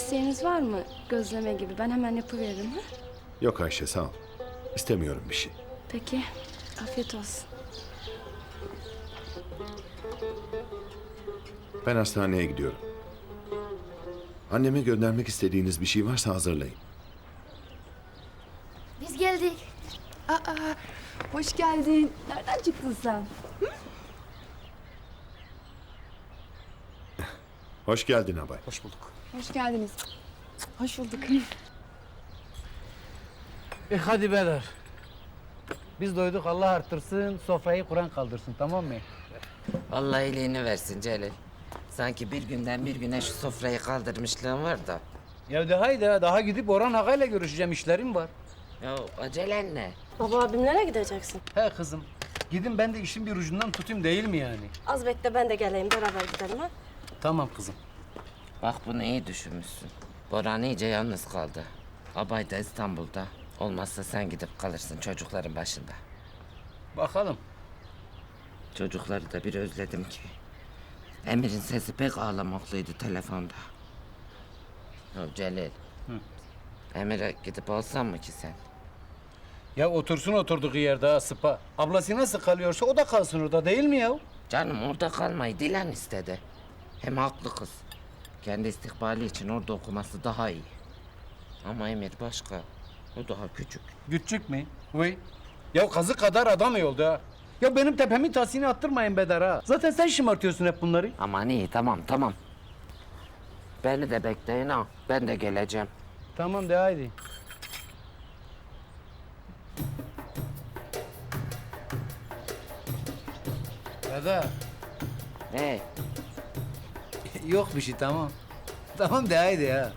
şeyiniz var mı? Gözleme gibi. Ben hemen yapıveririm. Ha? Yok Ayşe sağ ol. İstemiyorum bir şey. Peki. Afiyet olsun. Ben hastaneye gidiyorum. Anneme göndermek istediğiniz bir şey varsa hazırlayın. Biz geldik. Hoş geldin. Nereden çıktın sen? Hoş geldin abay. Hoş bulduk. Hoş geldiniz. Hoş bulduk. E hadi beyler. Biz doyduk Allah arttırsın, sofrayı Kur'an kaldırsın tamam mı? Allah iyiliğini versin Celil. Sanki bir günden bir güne şu sofrayı kaldırmışlığım var da. Ya de haydi ha, daha gidip Orhan Aga'yla görüşeceğim işlerim var. Ya acelen ne? Baba abimlere gideceksin. He kızım. Gidin ben de işin bir ucundan tutayım değil mi yani? Az bekle ben de geleyim beraber gidelim ha. Tamam kızım. Bak bunu iyi düşünmüşsün. Boran iyice yalnız kaldı. Abay da İstanbul'da. Olmazsa sen gidip kalırsın çocukların başında. Bakalım. Çocukları da bir özledim ki. Emir'in sesi pek ağlamaklıydı telefonda. Ya Celil. Emir'e gidip alsan mı ki sen? Ya otursun oturduğu yerde ha sıpa. Ablası nasıl kalıyorsa o da kalsın orada değil mi ya? Canım orada kalmayı Dilan istedi. Hem haklı kız. Kendi istikbali için orada okuması daha iyi. Ama Emir başka. O daha küçük. Küçük mü? Vay. Ya kazı kadar adam oldu ha. Ya benim tepemin tasini attırmayın Bedar ha. Zaten sen şımartıyorsun hep bunları. Aman iyi tamam tamam. Beni de bekleyin ha. Ben de geleceğim. Tamam de haydi. Bedar. Hey. Yok bir şey tamam. Tamam de haydi ya.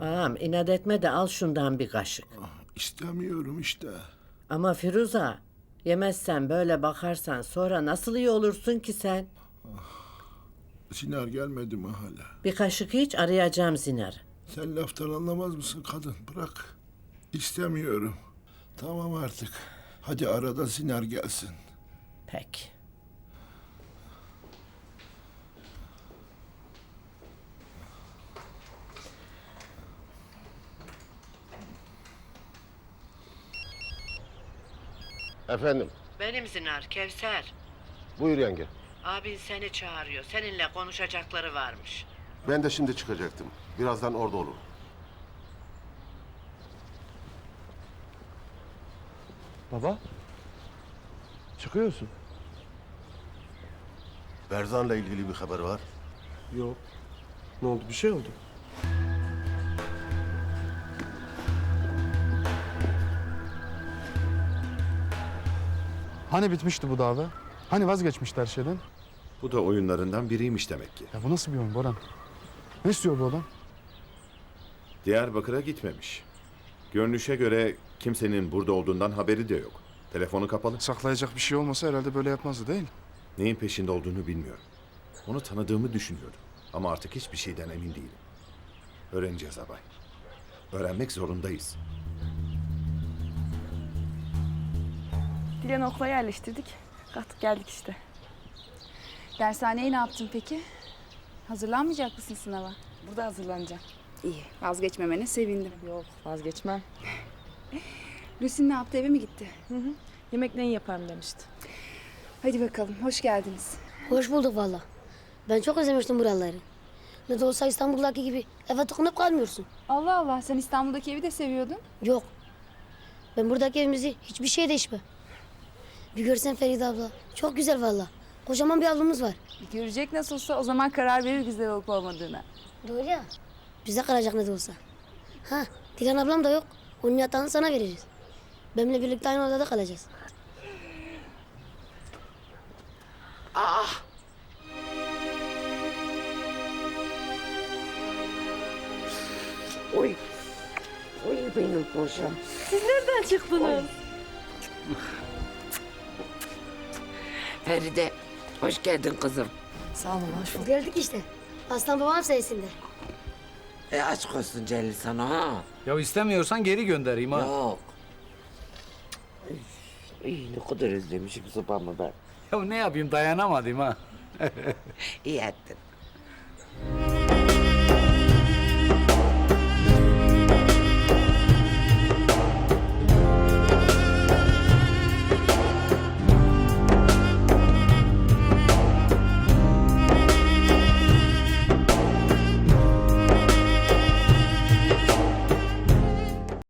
Ağam inat etme de al şundan bir kaşık. İstemiyorum işte. Ama Firuza yemezsen böyle bakarsan sonra nasıl iyi olursun ki sen? Sinar gelmedi mi hala? Bir kaşık hiç arayacağım Zinar. Sen laftan anlamaz mısın kadın? Bırak. İstemiyorum. Tamam artık. Hadi arada Sinar gelsin. Pek. Efendim, Benim Zinar, Kevser. buyur yenge. Abin seni çağırıyor. Seninle konuşacakları varmış. Ben de şimdi çıkacaktım. Birazdan orada olurum. Baba. Çıkıyorsun. Berzan'la ilgili bir haber var. Yok. Ne oldu? Bir şey oldu. Hani bitmişti bu dava? Hani vazgeçmişti her şeyden? Bu da oyunlarından biriymiş demek ki. Ya bu nasıl bir oyun Boran? Ne istiyor bu adam? Diyarbakır'a gitmemiş. Görünüşe göre kimsenin burada olduğundan haberi de yok. Telefonu kapalı. Saklayacak bir şey olmasa herhalde böyle yapmazdı değil. Neyin peşinde olduğunu bilmiyorum. Onu tanıdığımı düşünüyordum. Ama artık hiçbir şeyden emin değilim. Öğreneceğiz abay. Öğrenmek zorundayız. Dilan okula yerleştirdik. Kalktık geldik işte. Dershaneyi ne yaptın peki? Hazırlanmayacak mısın sınava? Burada hazırlanacağım. İyi, vazgeçmemene sevindim. Yok vazgeçmem. Lucy ne yaptı, eve mi gitti? Yemeklerini yaparım demişti. Hadi bakalım, hoş geldiniz. Hoş bulduk valla. Ben çok özlemiştim buraları. Ne de olsa İstanbul'daki gibi eve tıkınıp kalmıyorsun. Allah Allah, sen İstanbul'daki evi de seviyordun. Yok. Ben buradaki evimizi hiçbir şey değişme. Bir görsen Feride abla. Çok güzel valla. Kocaman bir avlumuz var. Görecek nasılsa o zaman karar verir güzel olup olmadığına. Doğru ya. Bize kalacak ne de olsa. Ha, Dilan ablam da yok. Onun yatağını sana veririz. Benimle birlikte aynı odada kalacağız. Oy. Oy benim kocam. Nereden çıktınız? Feride. Hoş geldin kızım. Sağ olun, hoş bulduk. Geldik işte. Aslan babam sayesinde. E aşk olsun Celil sana ha. Ya istemiyorsan geri göndereyim ha. Yok. Ay, ne kadar özlemişim sobamı ben. Ya ne yapayım dayanamadım ha. İyi ettin.